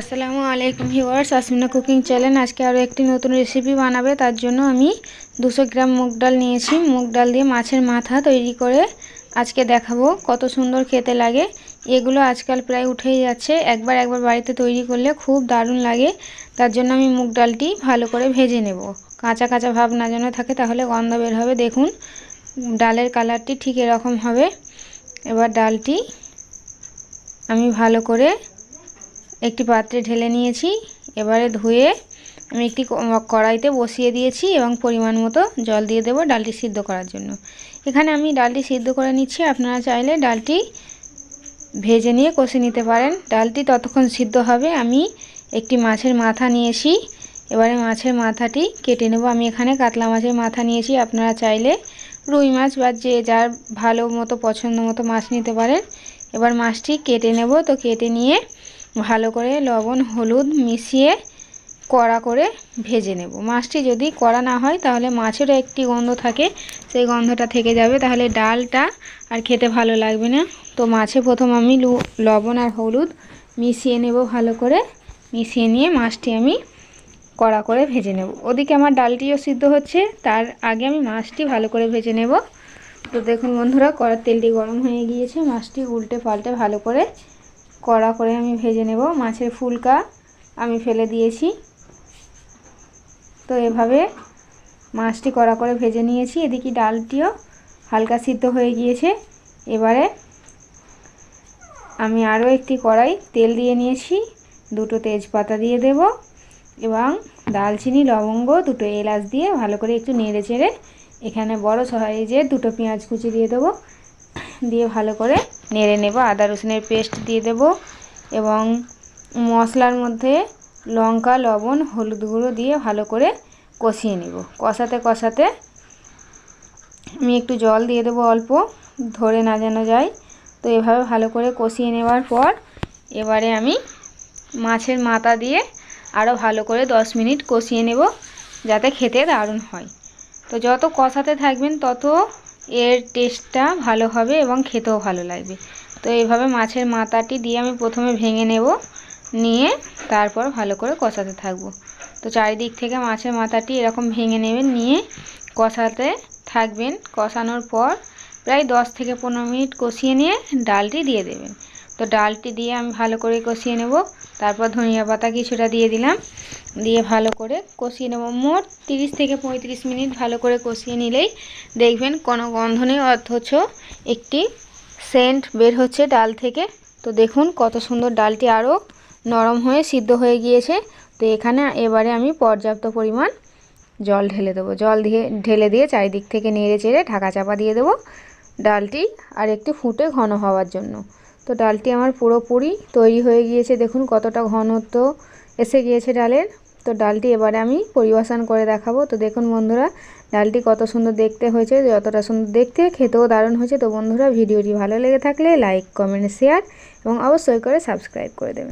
আসসালামু আলাইকুম viewers, Asmina cooking channel. আজকে আরও একটি নতুন রেসিপি বানাবে, তার জন্য আমি দুশো গ্রাম মুগ ডাল নিয়েছি। মুগ ডাল দিয়ে মাছের মাথা তৈরি করে আজকে দেখাবো কত সুন্দর খেতে লাগে। এগুলো আজকাল প্রায় উঠেই যাচ্ছে, একবার একবার বাড়িতে তৈরি করলে খুব দারুণ লাগে। তার জন্য আমি মুগ ডালটি ভালো করে ভেজে নেব। কাঁচা কাঁচা ভাব না যেন থাকে, তাহলে গন্ধ বের হবে। দেখুন, ডালের কালারটি ঠিক এরকম হবে। এবার ডালটি আমি ভালো করে একটি পাত্রে ঢেলে নিয়েছি। এবারে ধুয়ে আমি একটি কড়াইতে বসিয়ে দিয়েছি এবং পরিমাণ মতো জল দিয়ে দেবো ডালটি সিদ্ধ করার জন্য। এখানে আমি ডালটি সিদ্ধ করে নিচ্ছি। আপনারা চাইলে ডালটি ভেজে নিয়ে কষে নিতে পারেন। ডালটি ততক্ষণ সিদ্ধ হবে। আমি একটি মাছের মাথা নিয়েছি। এবারে মাছের মাথাটি কেটে নেব। আমি এখানে কাতলা মাছের মাথা নিয়েছি। আপনারা চাইলে রুই মাছ বা যে যার ভালো মতো পছন্দ মতো মাছ নিতে পারেন। এবার মাছটি কেটে নেব। তো কেটে নিয়ে ভালো করে লবণ, হলুদ মিশিয়ে কড়া করে ভেজে নেব। মাছটি যদি কড়া না হয়, তাহলে মাছেরও একটি গন্ধ থাকে। সেই গন্ধটা থেকে যাবে। তাহলে ডালটা আর খেতে ভালো লাগবে না। তো মাছে প্রথম আমি লবণ আর হলুদ মিশিয়ে নেব ভালো করে। মিশিয়ে নিয়ে মাছটি আমি কড়া করে ভেজে নেব। ওদিকে আমার ডালটিও সিদ্ধ হচ্ছে। তার আগে আমি মাছটি ভালো করে ভেজে নেব। তো দেখুন বন্ধুরা, কড়ার তেলটি গরম হয়ে গিয়েছে। মাছটি উল্টে পাল্টে ভালো করে কড়া করে আমি ভেজে নেব মাছের ফুলকা। আমি ফেলে দিয়েছি। তো এভাবে মাছটি কড়া করে ভেজে নিয়েছি। এদিকে ডালটিও হালকা সিদ্ধ হয়ে গিয়েছে। এবারে আমি আরও একটি কড়াই তেল দিয়ে নিয়েছি। দুটো তেজপাতা দিয়ে দেব এবং দালচিনি, লবঙ্গ দুটো এলাচ দিয়ে ভালো করে একটু নেড়ে চেড়ে এখানে বড় সাইজের দুটো পেঁয়াজ কুচি দিয়ে দেবো। দিয়ে ভালো করে নেড়ে নেব। আদা রসুনের পেস্ট দিয়ে দেব এবং মশলার মধ্যে লঙ্কা, লবণ, হলুদ গুঁড়ো দিয়ে ভালো করে কষিয়ে নেব। কষাতে কষাতে আমি একটু জল দিয়ে দেবো অল্প, ধরে না যেন যায়। তো এভাবে ভালো করে কষিয়ে নেওয়ার পর এবারে আমি মাছের মাথা দিয়ে আরও ভালো করে দশ মিনিট কষিয়ে নেব যাতে খেতে দারুণ হয়। তো যত কষাতে থাকবেন তত এর টেস্টটা ভালো হবে এবং খেতেও ভালো লাগবে। তো এইভাবে মাছের মাথাটি দিয়ে আমি প্রথমে ভেঙে নেব, নিয়ে তারপর ভালো করে কষাতে থাকব। তো চারিদিক থেকে মাছের মাথাটি এরকম ভেঙে নেবেন, নিয়ে কষাতে থাকবেন। কষানোর পর প্রায় দশ থেকে পনেরো মিনিট কষিয়ে নিয়ে ডালটি দিয়ে দেবেন। তো ডালটি দিয়ে আমি ভালো করে কষিয়ে নেব। তারপর ধনিয়া পাতা কিছুটা দিয়ে দিলাম। দিয়ে ভালো করে কষিয়ে নেব। মোট তিরিশ থেকে পঁয়ত্রিশ মিনিট ভালো করে কষিয়ে নিলেই দেখবেন কোনো গন্ধ নেই, অথচ একটি সেন্ট বের হচ্ছে ডাল থেকে। তো দেখুন কত সুন্দর ডালটি আরও নরম হয়ে সিদ্ধ হয়ে গিয়েছে। তো এখানে এবারে আমি পর্যাপ্ত পরিমাণ জল ঢেলে দেবো। জল দিয়ে ঢেলে দিয়ে চারিদিক থেকে নেড়ে চেড়ে ঢাকা চাপা দিয়ে দেবো ডালটি আর একটু ফুটে ঘন হওয়ার জন্য। তো ডালটি আমার পুরোপুরি তৈরি হয়ে গিয়েছে। দেখুন কতটা ঘনত্ব এসে গিয়েছে ডালের। তো ডালটি এবারে আমি পরিবেশন করে দেখাবো। তো দেখুন বন্ধুরা, ডালটি কত সুন্দর দেখতে হয়েছে, যতটা সুন্দর দেখতে খেতেও দারুণ হয়েছে। তো বন্ধুরা, ভিডিওটি ভালো লেগে থাকলে লাইক, কমেন্ট, শেয়ার এবং অবশ্যই করে সাবস্ক্রাইব করে দেবেন।